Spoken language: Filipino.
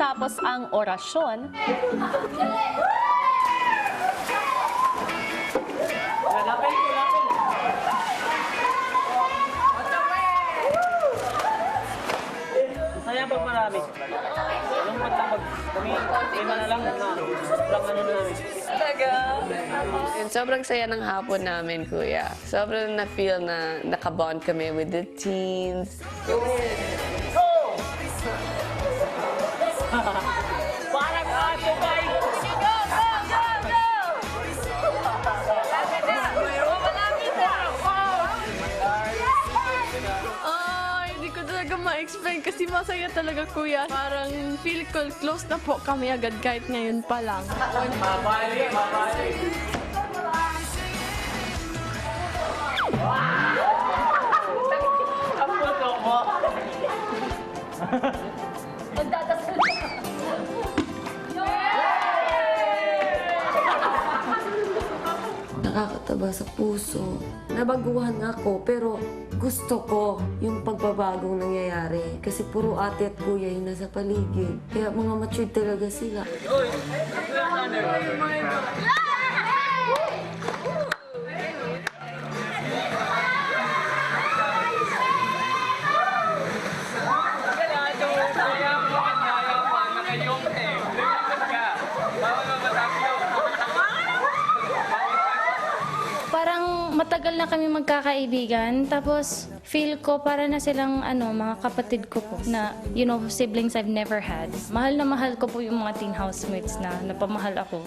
matapos ang orasyon. Masaya pag marami. Lungkot lang pag kami, lima na lang na sobrang ano na namin. And sobrang saya ng hapon namin, kuya. Sobrang na-feel na nakabond kami with the teens. Talaga ma-explain kasi masaya talaga kuya. Parang feel ko close na po kami agad kahit ngayon pa lang. Mabali, mabali. Ang mo. Nakakataba sa puso. Nabaguhan ako, pero gusto ko yung pagbabagong nangyayari. Kasi puro ate at kuya yung nasa paligid. Kaya mga matured talaga sila. Matagal na kami magkakaibigan. Tapos, feel ko para na silang ano, mga kapatid ko po na, you know, siblings I've never had. Mahal na mahal ko po yung mga teen housemates na napamahal ako.